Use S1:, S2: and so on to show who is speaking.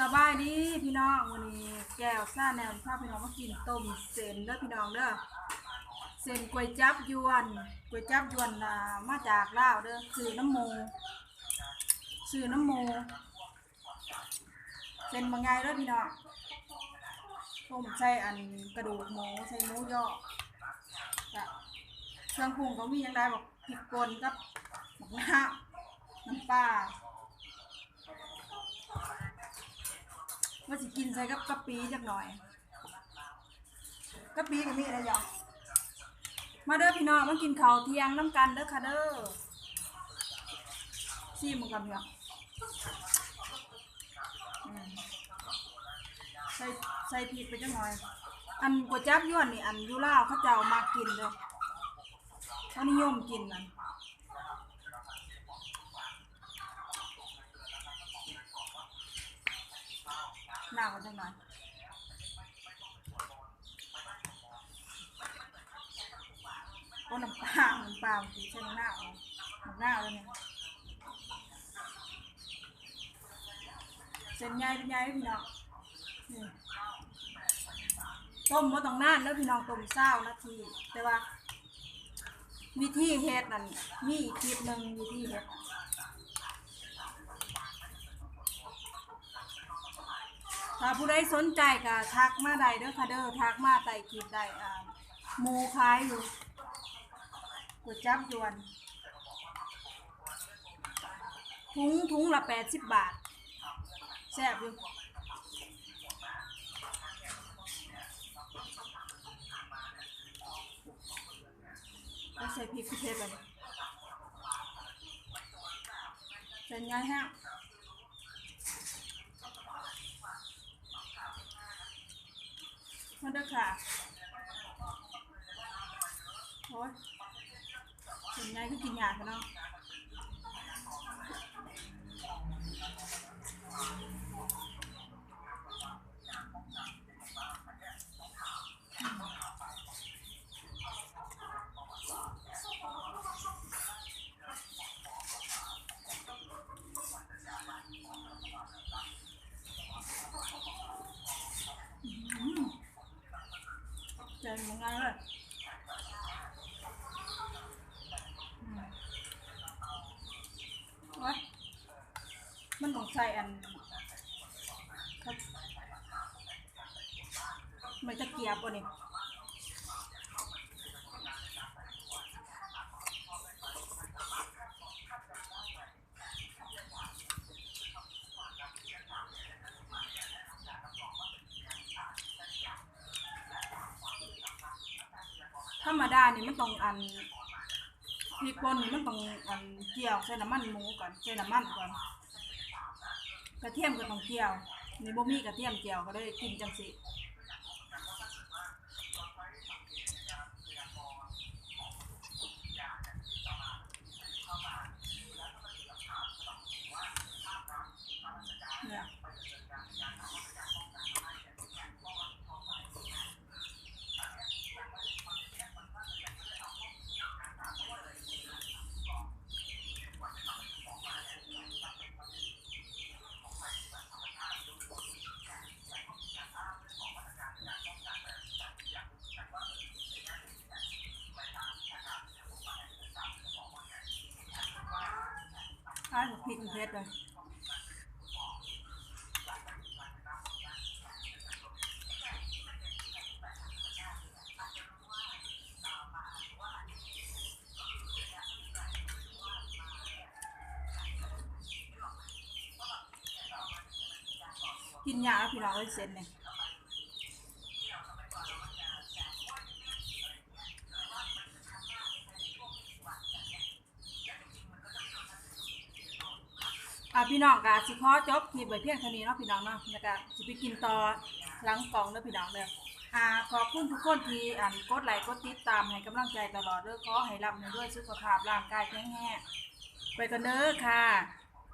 S1: สบายดีพี่น้องวันนี้แก้วซ่าแนวพาพี่น้องมากินต้มเส้นเด้อพี่น้องเด้อเส้นก๋วยจับยวนก๋วยจับยวนน่ะมาจากลาวเด้อซื้อน้ำหมูซื้อน้ำหมูเส้นบางไงเด้อพี่น้องต้มใส่อันกระดูกหมูใส่หมูยอจ้ะเครื่องปรุงเขามีหยังได้บอกพริกป่นกับหมกน้ำน้ำปลา ว่าสิกินใส่กับกะปิจักหน่อยกะปิกับมีอะไรอย่างมาเด้อพี่น้องมากินข้าวเที่ยงน้ำกันเด้อค่ะเด้อซีมึงกับพี่น้องอืมใส่ใส่พริกไปจักหน่อย อันก๋วยจับยวนนี่อันยูล่าเขาเจ้ามากินเลยเขานิยมกินนั่น หน้ากันจังหน่อยโอ้หน้ำปลาหน้ำปลาบางทีใช้น้ำหน้าเอาน้ำหน้าแล้วเนี่ยเส้นใหญ่เป็นใหญ่พี่น้องนี่ต้มมาต้องนานแล้วพี่น้องต้มเศร้านาทีแต่ว่า วิธีเฮ็ดนั่นมีอีกคลิปหนึ่งวิธีเฮ็ด ถ้าผู้ใดสนใจก็ทักมาได้เด้อค่ะเด้อทักมาใต้คลิปได้อ่าหมูขายอยู่ก๋วยจับยวนถุงถุงละแปดสิบบาทแซ่บอยู่แล้วใส่พริกพิเศไปเลยเส้นง่าย แห้งมาเด้อค่ะโอ้ยส่วนใหญ่ก็กินยากันเนาะอืม เหมือนกันเลยวะมันต้องใส่อันครับไม่ตะเกียบวะนี่ ธรรมดานี่มันต้องอันพริกป่นนี่มันต้องอันเจียวใส่น้ำมันหมูก่อนใส่น้ำมันก่อนกระเทียมก็ต้องเจียวนี่บ่มีกระเทียมเจียวก็ได้กินจังสิเนี่ยอ้ายพ ริกมันเผ็ดเลยกินยาพี่น้องเอ้ยเซ็นเนี่ย อะพี่น้องกะสิขอจบคลิปไว้เพียงเท่านี้เนาะพี่น้องเนาะแล้วก็สิไปกินต่อหลังกล่องเด้อพี่น้องเด้ออ่าขอบคุณทุกคนที่อ่านกดไลค์กดติดตามให้กำลังใจตลอดเด้อขอให้รับในด้วยสุขภาพร่างกายแข็งแรงไปกันเด้อค่ะ